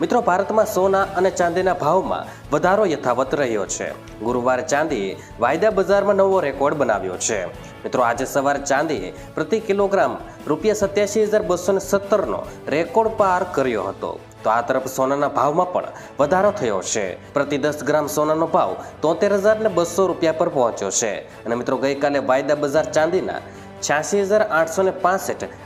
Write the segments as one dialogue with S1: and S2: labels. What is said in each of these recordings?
S1: મિત્રો, ભારતમાં સોના અને ચાંદીના ભાવમાં વધારો યથાવત રહ્યો છે. ગુરુવારે ચાંદીએ વાયદા બજારમાં નવો રેકોર્ડ બનાવ્યો છે. મિત્રો, આજે સવારે ચાંદીએ પ્રતિ કિલોગ્રામ રૂપિયા સત્યાસી હજાર બસો ને સત્તરનો રેકોર્ડ પાર કર્યો હતો. તો આ તરફ સોનાના ભાવમાં પણ વધારો થયો છે. પ્રતિ દસ ગ્રામ સોનાનો ભાવ તોતેર હજાર ને બસો રૂપિયા પર પહોંચ્યો છે. અને મિત્રો, ગઈકાલે વાયદા બજાર ચાંદીના છ્યાસી હજાર આઠસો ને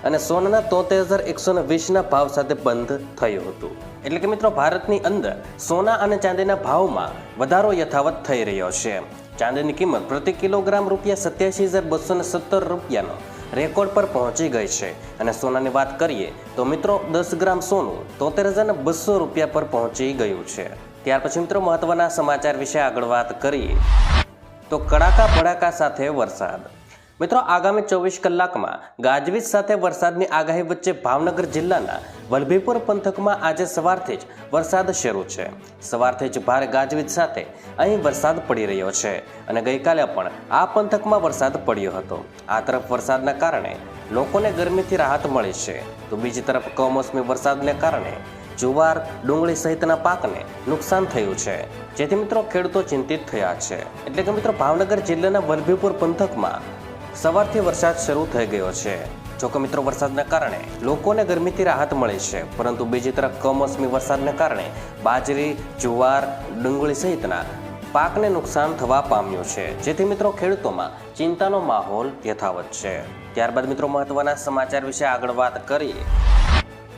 S1: અને સોનાના તોતેર હજાર એકસો વીસના ભાવ સાથે બંધ થયું હતું. એટલે કે મિત્રો, ભારતની અંદર સોના અને ચાંદીના ભાવમાં વધારો યથાવત થઈ રહ્યો છે. ચાંદીની કિંમત પ્રતિ કિલોગ્રામ રૂપિયા સત્યાસી હજાર બસો ને સત્તર રૂપિયાનો રેકોર્ડ પર પહોંચી ગઈ છે. અને સોનાની વાત કરીએ તો મિત્રો, દસ ગ્રામ સોનું તોતેર હજાર બસો રૂપિયા પર પહોંચી ગયું છે. ત્યાર પછી મિત્રો, મહત્વના સમાચાર વિશે આગળ વાત કરીએ. તો કડાકા ભડાકા સાથે વરસાદ. મિત્રો, આગામી ચોવીસ કલાકમાં ગાજવીજ સાથે વરસાદની આગાહી વચ્ચે ભાવનગર જિલ્લાના વલભીપુર પંથકમાં આજે સવારથી જ વરસાદ શરૂ છે. સવારથી જ ભારે ગાજવીજ સાથે અહીં વરસાદ પડી રહ્યો છે અને ગઈકાલે પણ આ પંથકમાં વરસાદ પડ્યો હતો. આ તરફ વરસાદના કારણે લોકોને ગરમીથી રાહત મળી છે. તો બીજી તરફ કમોસમી વરસાદને કારણે જુવાર, ડુંગળી સહિતના પાકને નુકસાન થયું છે. જેથી મિત્રો, ખેડૂતો ચિંતિત થયા છે. એટલે કે મિત્રો, ભાવનગર જિલ્લાના વલભીપુર પંથકમાં સવારથી વરસાદ શરૂ થઈ ગયો છે. જોકે મિત્રો, વરસાદના કારણે લોકોને ગરમીથી રાહત મળી છે, પરંતુ બીજી તરફ કમોસમી વરસાદને કારણે બાજરી, જુવાર, ડુંગળી સહિતના પાકને નુકસાન થવા પામ્યું છે. જેથી મિત્રો, ખેડૂતોમાં ચિંતાનો માહોલ યથાવત છે. ત્યારબાદ મિત્રો, મહત્વના સમાચાર વિશે આગળ વાત કરીએ.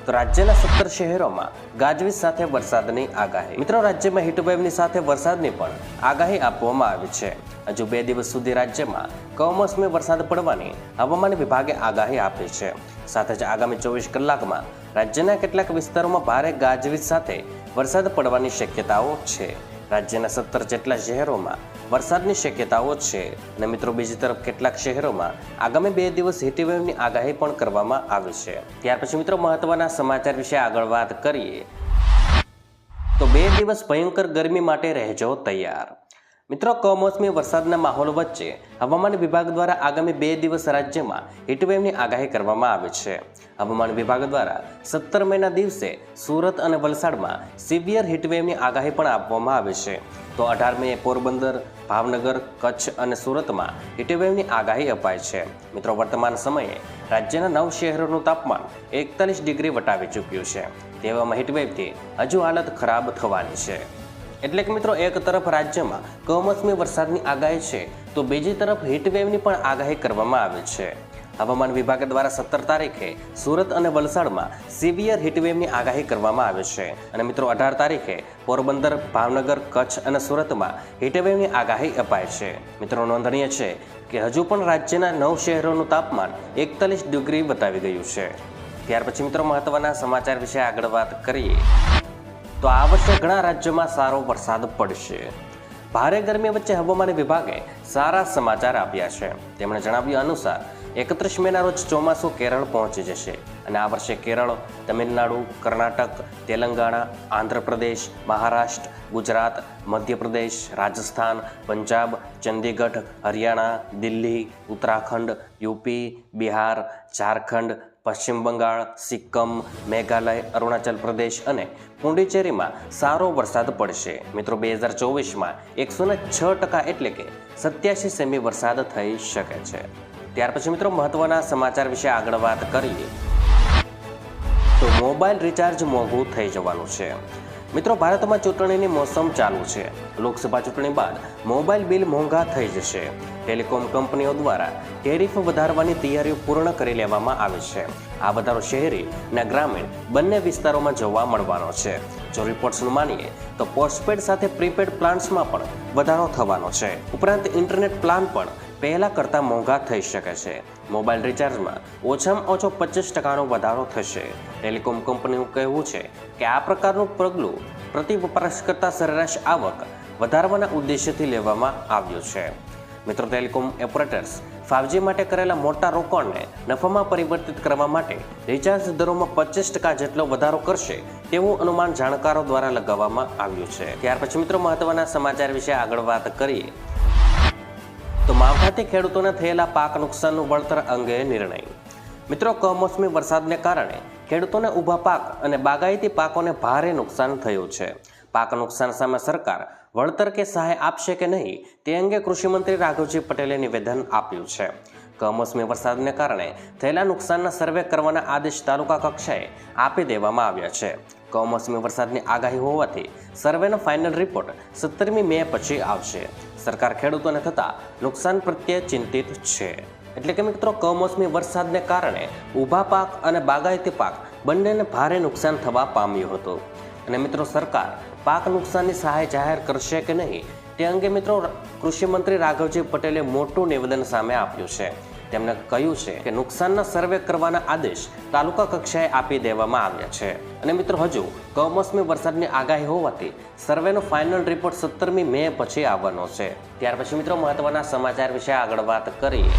S1: તો રાજ્યના સત્તર શહેરોમાં ગાજવીજ સાથે વરસાદની આગાહી. મિત્રો, રાજ્યમાં હીટવેવની સાથે વરસાદની પણ આગાહી આપવામાં આવી છે. હજુ બે દિવસ સુધી રાજ્યમાં કમોસમી વરસાદ પડવાની હવામાન વિભાગે આગાહી આપી છે. સાથે જ આગામી ચોવીસ કલાકમાં રાજ્યના કેટલાક વિસ્તારોમાં ભારે ગાજવીજ સાથે વરસાદ પડવાની શક્યતાઓ છે. રાજ્યના સત્તર જેટલા શહેરોમાં વરસાદની શક્યતાઓ છે. અને મિત્રો, બીજી તરફ કેટલાક શહેરોમાં આગામી બે દિવસ હીટવેવની આગાહી પણ કરવામાં આવી છે. ત્યાર પછી મિત્રો, મહત્વના સમાચાર વિશે આગળ વાત કરીએ. તો બે દિવસ ભયંકર ગરમી માટે રહેજો તૈયાર. મિત્રો, કમોસમી વરસાદના માહોલ વચ્ચે હવામાન વિભાગ દ્વારા આગામી બે દિવસ રાજ્યમાં હીટવેવની આગાહી કરવામાં આવી છે. હવામાન વિભાગ દ્વારા સત્તર મેના દિવસે સુરત અને વલસાડમાં સિવિયર હીટવેવની આગાહી પણ આપવામાં આવી છે. તો અઢાર મે પોરબંદર, ભાવનગર, કચ્છ અને સુરતમાં હીટવેવની આગાહી અપાય છે. મિત્રો, વર્તમાન સમયે રાજ્યના નવ શહેરોનું તાપમાન એકતાલીસ ડિગ્રી વટાવી ચૂક્યું છે. તેવામાં હીટવેવથી હજુ હાલત ખરાબ થવાની છે. એટલે કે મિત્રો, એક તરફ રાજ્યમાં કમોસમી વરસાદની આગાહી છે, તો બીજી તરફ હીટવેવની પણ આગાહી કરવામાં આવી છે. હવામાન વિભાગ દ્વારા સત્તર તારીખે સુરત અને વલસાડમાં સિવિયર હીટવેવની આગાહી કરવામાં આવી છે. અને મિત્રો, અઢાર તારીખે પોરબંદર, ભાવનગર, કચ્છ અને સુરતમાં હીટવેવની આગાહી અપાય છે. મિત્રો, નોંધનીય છે કે હજુ પણ રાજ્યના નવ શહેરોનું તાપમાન એકતાલીસ ડિગ્રી બતાવી ગયું છે. ત્યાર પછી મિત્રો, મહત્વના સમાચાર વિશે આગળ વાત કરીએ. તો આ વર્ષે ઘણા રાજ્યોમાં સારો વરસાદ પડશે. ભારે ગરમી વચ્ચે હવામાન વિભાગે સારા સમાચાર આપ્યા છે. તેમણે જણાવ્યું અનુસાર, એકત્રીસ મેના રોજ ચોમાસું કેરળ પહોંચી જશે અને આ વર્ષે કેરળ, તમિલનાડુ, કર્ણાટક, તેલંગાણા, આંધ્રપ્રદેશ, મહારાષ્ટ્ર, ગુજરાત, મધ્યપ્રદેશ, રાજસ્થાન, પંજાબ, ચંદીગઢ, હરિયાણા, દિલ્હી, ઉત્તરાખંડ, યુપી, બિહાર, ઝારખંડ પશ્ચિમ બંગાળ, સિક્કમ, મેઘાલય, અરુણાચલ પ્રદેશ અને પુંડિચેરીમાં સારો વરસાદ પડશે. મિત્રો, બે હજાર ચોવીસમાં એકસો ને છ ટકા એટલે કે સત્યાસી સેમી વરસાદ થઈ શકે છે. ત્યાર પછી મિત્રો, મહત્વના સમાચાર વિશે આગળ વાત કરીએ. તો મોબાઈલ રિચાર્જ મોંઘું થઈ જવાનું છે. મિત્રો, ભારતમાં ચૂંટણીની મોસમ ચાલુ છે. લોકસભા ચૂંટણી બાદ મોબાઈલ બિલ મોંઘા થઈ જશે. ટેલિકોમ કંપનીઓ દ્વારા ટેરિફ વધારવાની તૈયારીઓ પૂર્ણ કરી લેવામાં આવી છે. આ વધારો શહેરી અને ગ્રામીણ બંને વિસ્તારોમાં જોવા મળવાનો છે. જો રિપોર્ટ્સનું માનીએ, તો પોસ્ટપેડ સાથે પ્રીપેડ પ્લાન્સમાં પણ વધારો થવાનો છે. ઉપરાંત ઇન્ટરનેટ પ્લાન પણ પહેલાં કરતાં મોંઘા થઈ શકે છે. મોબાઈલ રિચાર્જમાં ઓછામાં ઓછો પચીસ ટકાનો વધારો થશે. ટેલિકોમ કંપનીનું કહેવું છે કે આ પ્રકારનું પગલું પ્રતિ વપરાશકર્તા સરેરાશ આવક
S2: વધારવાના ઉદ્દેશ્યથી લેવામાં આવ્યું છે. મિત્રો, ટેલિકોમ ઓપરેટર્સ ફાઇવજી માટે કરેલા મોટા રોકાણને નફામાં પરિવર્તિત કરવા માટે રિચાર્જ દરોમાં પચીસ ટકા જેટલો વધારો કરશે તેવું અનુમાન જાણકારો દ્વારા લગાવવામાં આવ્યું છે. ત્યાર પછી મિત્રો, મહત્વના સમાચાર વિશે આગળ વાત કરીએ. તો માવઠાથી ખેડૂતોને થયેલા પાક નુકસાનનું વળતર અંગે નિર્ણય. મિત્રો, કમોસમી વરસાદને કારણે ખેડૂતોને ઊભા પાક અને બાગાયતી પાકોને ભારે નુકસાન થયું છે. પાક નુકસાન સામે સરકાર વળતર કે સહાય આપશે કે નહીં તે અંગે કૃષિમંત્રી રાઘવજી પટેલે નિવેદન આપ્યું છે. કમોસમી વરસાદને કારણે થયેલા નુકસાનના સર્વે કરવાના આદેશ તાલુકા કક્ષાએ આપી દેવામાં આવ્યા છે. કમોસમી વરસાદની આગાહી હોવાથી સર્વેનો ફાઇનલ રિપોર્ટ સત્તરમી મે પછી આવશે. સરકાર ખેડૂતોને થતા નુકસાન પ્રત્યે ચિંતિત છે. એટલે કે મિત્રો, કમોસમી વરસાદને કારણે ઊભા પાક અને બાગાયતી પાક બંનેને ભારે નુકસાન થવા પામ્યું હતું. અને મિત્રો, સરકાર પાક નુકસાનની સહાય જાહેર કરશે કે નહીં તે અંગે મિત્રો કૃષિમંત્રી રાઘવજી પટેલે મોટું નિવેદન સામે આપ્યું છે. તેમણે કહ્યું છે કે નુકસાનના સર્વે કરવાના આદેશ તાલુકા કક્ષાએ આપી દેવામાં આવ્યા છે. અને મિત્રો હજુ કમોસમી વરસાદની આગાહી હોવાથી સર્વેનો ફાઇનલ રિપોર્ટ સત્તરમી મે પછી આવવાનો છે. ત્યાર પછી મિત્રો મહત્વના સમાચાર વિશે આગળ વાત કરીએ.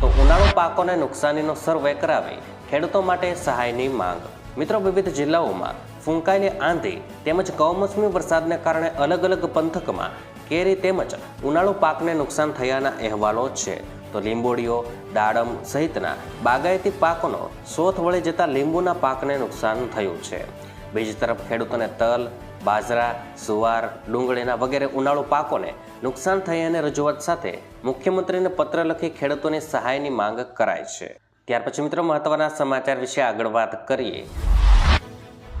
S2: તો ઉનાળુ પાકોને નુકસાનીનો સર્વે કરાવી ખેડૂતો માટે સહાયની માંગ. મિત્રો વિવિધ જિલ્લાઓમાં ફૂંકાયેલી આંધી તેમજ કમોસમી વરસાદને કારણે અલગ અલગ પંથકમાં કેરી તેમજ ઉનાળુ પાકને નુકસાન થયાના અહેવાલો છે. તો લીંબોડીઓ દાડમ સહિતના બાગાયતી પાકોનો શોથ વળી જતા લીંબુના પાકને નુકસાન થયું છે. બીજી તરફ ખેડૂતોને તલ, બાજરા, સુવાર, ડુંગળીના વગેરે ઉનાળુ પાકોને નુકસાન થયાની રજૂઆત સાથે મુખ્યમંત્રીને પત્ર લખી ખેડૂતોની સહાયની માંગ કરાઈ છે. ત્યાર પછી મિત્રો મહત્વના સમાચાર વિશે આગળ વાત કરીએ.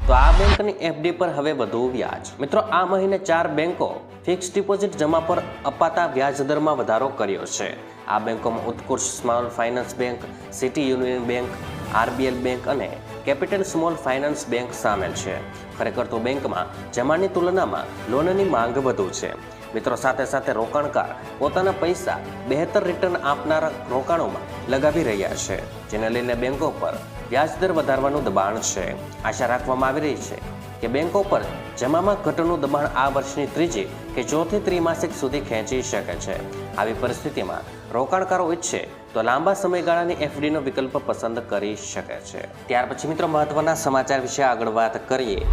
S2: તો આ બેંકની એફડી પર હવે વધુ વ્યાજ. મિત્રો, આ મહિને ચાર બેંકો ફિક્સ ડિપોઝિટ જમા પર અપાતા વ્યાજ દરમાં વધારો કર્યો છે. આ બેંકોમાં Utkarsh small finance bank, city union bank, RBL bank અને કેપિટલ સ્મોલ ફાઇનાન્સ બેંક સામેલ છે. ખરેખર તો બેંકમાં જમાની તુલનામાં લોનની માંગ વધુ છે. મિત્રો, સાથે સાથે રોકાણકાર પોતાના પૈસા બહેતર રિટર્ન આપનારા રોકાણોમાં લગાવી રહ્યા છે, જેને લઈને બેંકો પર વ્યાજદર વધારવાનું દબાણ છે. આશા રાખવામાં આવી રહી છે કે બેંકો પર જમામાં ઘટનું દબાણ આ વર્ષની ત્રીજી કે ચોથી ત્રિમાસિક સુધી ખેંચી શકે છે. આવી પરિસ્થિતિમાં રોકાણકારો ઈચ્છે તો લાંબા સમયગાળાની એફડીનો વિકલ્પ પસંદ કરી શકે છે. ત્યાર પછી મિત્રો મહત્વના સમાચાર વિશે આગળ વાત કરીએ.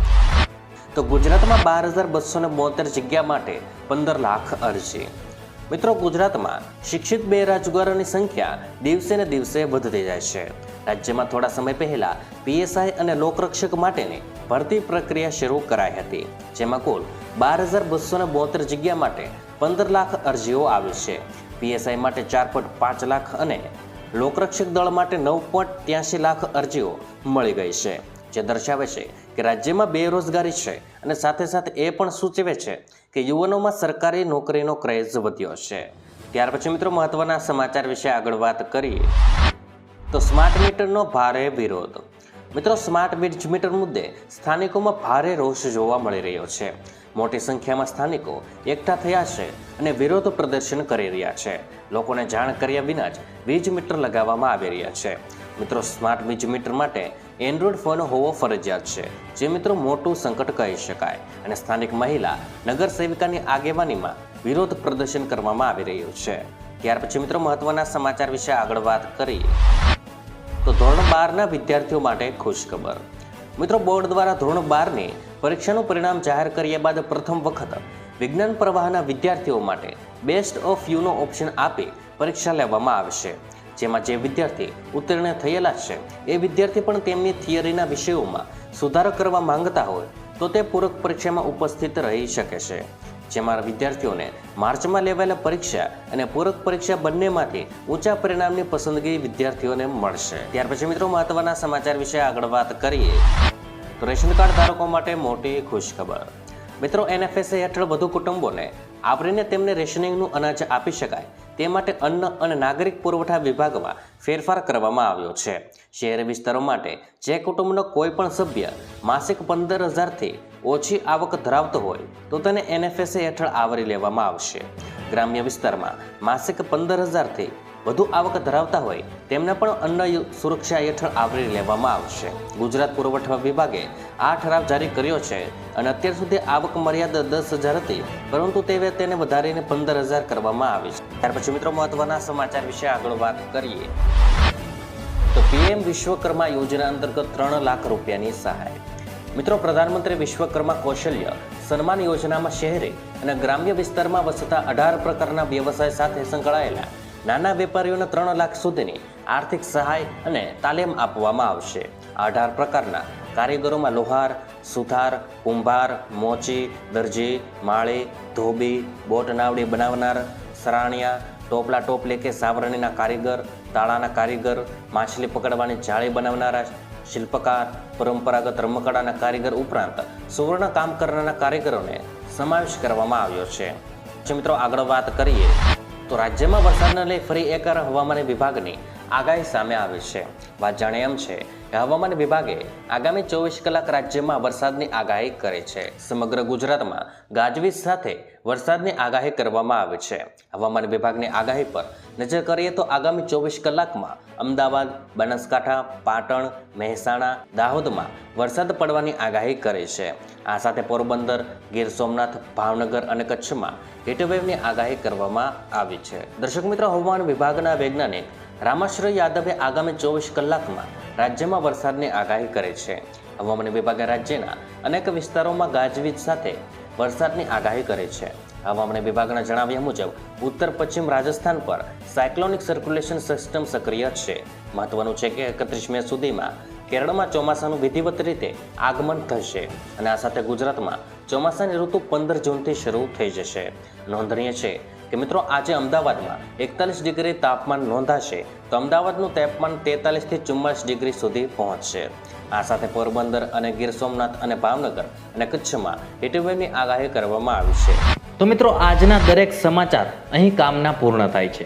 S2: તો ગુજરાતમાં બાર હજાર બસો બોતેર જગ્યા માટે પંદર લાખ અરજી. મિત્રો ગુજરાતમાં શિક્ષિત બેરોજગારોની સંખ્યા દિવસે ને દિવસે વધતી જાય છે. રાજ્યમાં થોડા સમય પહેલા પીએસઆઈ અને લોકરક્ષક માટેની ભરતી પ્રક્રિયા શરૂ કરાઈ હતી, જેમાં કુલ બાર હજાર બસો ને બોતેર જગ્યા માટે પંદર લાખ અરજીઓ આવી છે. પીએસઆઈ માટે ચાર પોઈન્ટ પાંચ લાખ અને લોકરક્ષક દળ માટે નવ પોઈન્ટ ત્યાસી લાખ અરજીઓ મળી ગઈ છે, જે દર્શાવે છે કે રાજ્યમાં બેરોજગારી છે અને સાથે સાથે એ પણ સૂચવે છે કે યુવાનોમાં સરકારી નોકરીનો ક્રેઝ વધ્યો છે. ત્યાર પછી મિત્રો મહત્વના સમાચાર વિશે આગળ વાત કરીએ. તો સ્માર્ટ મીટરનો ભારે વિરોધ. મિત્રો સ્માર્ટ મીટર મુદ્દે સ્થાનિકોમાં ભારે રોષ જોવા મળી રહ્યો છે. મોટી સંખ્યામાં સ્થાનિકો એકઠા થયા છે અને વિરોધ પ્રદર્શન કરી રહ્યા છે. લોકોને જાણ કર્યા વિના જ વીજ મીટર લગાવવામાં આવી રહ્યા છે. મિત્રો સ્માર્ટ વીજ મીટર માટે એન્ડ્રોઈડ ફોન હોવો ફરજિયાત છે. જે મિત્રો મોટું સંકટ કહી શકાય અને સ્થાનિક મહિલા, નગર સેવિકાની આગેવાનીમાં વિરોધ પ્રદર્શન કરવામાં આવી રહ્યું છે. ત્યાર પછી મિત્રો મહત્વના સમાચાર વિશે આગળ વાત કરીએ. તો ધોરણ બારના વિદ્યાર્થીઓ માટે ખુશખબર. મિત્રો બોર્ડ દ્વારા ધોરણ બારની પરીક્ષાનું પરિણામ જાહેર કર્યા બાદ પ્રથમ વખત વિજ્ઞાન પ્રવાહના વિદ્યાર્થીઓ માટે બેસ્ટ ઓફ યુનો ઓપ્શન આપી પરીક્ષા લેવામાં આવશે. જેમાં જે વિદ્યાર્થી ઉત્તીર્ણ થયેલા છે, એ વિદ્યાર્થી પણ તેમની થિયરીના વિષયોમાં સુધારો કરવા માંગતા હોય, તો તે પૂરક પરીક્ષામાં ઉપસ્થિત રહી શકે છે. જેમાં વિદ્યાર્થીઓને માર્ચમાં લેવાયેલા પરીક્ષા અને પૂરક પરીક્ષા બંનેમાંથી ઊંચા પરિણામની પસંદગી વિદ્યાર્થીઓને મળશે. ત્યાર પછી મિત્રો મહત્વના સમાચાર વિશે આગળ વાત કરીએ. તો રેશન કાર્ડ ધારકો માટે મોટી ખુશખબર. મિત્રો એનએફએસએ હેઠળ વધુ કુટુંબોને આવરીને તેમને રેશનિંગનું અનાજ આપી શકાય. તે માટે અન્ન અને નાગરિક પુરવઠા વિભાગમાં ફેરફાર કરવામાં આવ્યો છે. શહેરી વિસ્તારો માટે જે કુટુંબનો કોઈ પણ સભ્ય માસિક પંદર હજારથી ઓછી આવક ધરાવતો હોય, તો તેને એનએફએસએ હેઠળ આવરી લેવામાં આવશે. ગ્રામ્ય વિસ્તારમાં માસિક પંદર હજારથી વધુ આવક ધરાવતા હોય, તેમને પણ અન્ન સુરક્ષા હેઠળ આવરી લેવામાં આવશે. ગુજરાત પુરવઠા વિભાગે આ ઠરાવ જારી કર્યો છે અને અત્યાર સુધી આવક મર્યાદા દસ હજાર હતી, પરંતુ તે તેને વધારીને પંદર હજાર કરવામાં આવી છે. ત્યાર પછી મિત્રો મહત્વના સમાચાર વિશે આગળ વાત કરીએ. તો પીએમ વિશ્વકર્મા યોજના અંતર્ગત ત્રણ લાખ રૂપિયાની સહાય. મિત્રો પ્રધાનમંત્રી વિશ્વકર્મા કૌશલ્ય સન્માન યોજનામાં શહેરી અને ગ્રામ્ય વિસ્તારમાં વસતા અઢાર પ્રકારના વ્યવસાય સાથે સંકળાયેલા નાના વેપારીઓને ત્રણ લાખ સુધીની આર્થિક સહાય અને તાલીમ આપવામાં આવશે. અઢાર પ્રકારના કારીગરોમાં લોહાર, સુથાર, કુંભાર, મોચી, દરજી, માળી, ધોબી બોટ નાવડી બનાવનાર સરાણિયા ટોપલા ટોપલે કે સાવરણીના કારીગર, તાળાના કારીગર, માછલી પકડવાની જાળી બનાવનારા, શિલ્પકાર, પરંપરાગત રમકડાના કારીગર ઉપરાંત સુવર્ણ કામ કરનારા કારીગરોને સમાવેશ કરવામાં આવ્યો છે. મિત્રો આગળ વાત કરીએ તો રાજ્યમાં વરસાદને લઈ ફરી એકવાર હવામાન વિભાગની આગાહી સામે આવી છે. વાત જાણે એમ છે કે હવામાન વિભાગે આગામી ચોવીસ કલાક રાજ્યમાં વરસાદની આગાહી કરી છે. સમગ્ર ગુજરાતમાં ગાજવીજ સાથે વરસાદની આગાહી કરવામાં આવી છે. હવામાન વિભાગની આગાહી પર નજર કરીએ તો આગામી ચોવીસ કલાકમાં અમદાવાદ, બનાસકાંઠા, પાટણ, મહેસાણા, દાહોદમાં વરસાદ પડવાની આગાહી કરી છે. આ સાથે પોરબંદર, ગીર સોમનાથ, ભાવનગર અને કચ્છમાં હીટવેવની આગાહી કરવામાં આવી છે. દર્શક મિત્રો, હવામાન વિભાગના વૈજ્ઞાનિક રામાશ્રય યાદવે આગામી ચોવીસ કલાકમાં રાજ્યમાં વરસાદની આગાહી કરી છે. હવામાન વિભાગે રાજ્યના અનેક વિસ્તારોમાં ગાજવીજ સાથે વરસાદની આગાહી કરી છે. હવામાન વિભાગના જણાવ્યા મુજબ, ઉત્તર પશ્ચિમ રાજસ્થાન પર સાયક્લોનિક સર્ક્યુલેશન સિસ્ટમ સક્રિય છે. મહત્વનું છે કે એકત્રીસ મે સુધીમાં કેરળમાં ચોમાસાનું વિધિવત રીતે આગમન થશે અને આ સાથે ગુજરાતમાં ચોમાસાની ઋતુ પંદર જૂનથી શરૂ થઈ જશે. નોંધનીય છે કે મિત્રો આજે અમદાવાદમાં એકતાલીસ ડિગ્રી તાપમાન નોંધાશે તો અમદાવાદનું તાપમાન તેતાલીસથી ચુમ્માલીસ ડિગ્રી સુધી પહોંચશે. આ સાથે પોરબંદર અને ગીર સોમનાથ અને ભાવનગર અને કચ્છમાં હીટવેવની આગાહી કરવામાં આવી છે.
S1: તો મિત્રો આજના દરેક સમાચાર અહીં કામના પૂર્ણ થાય છે.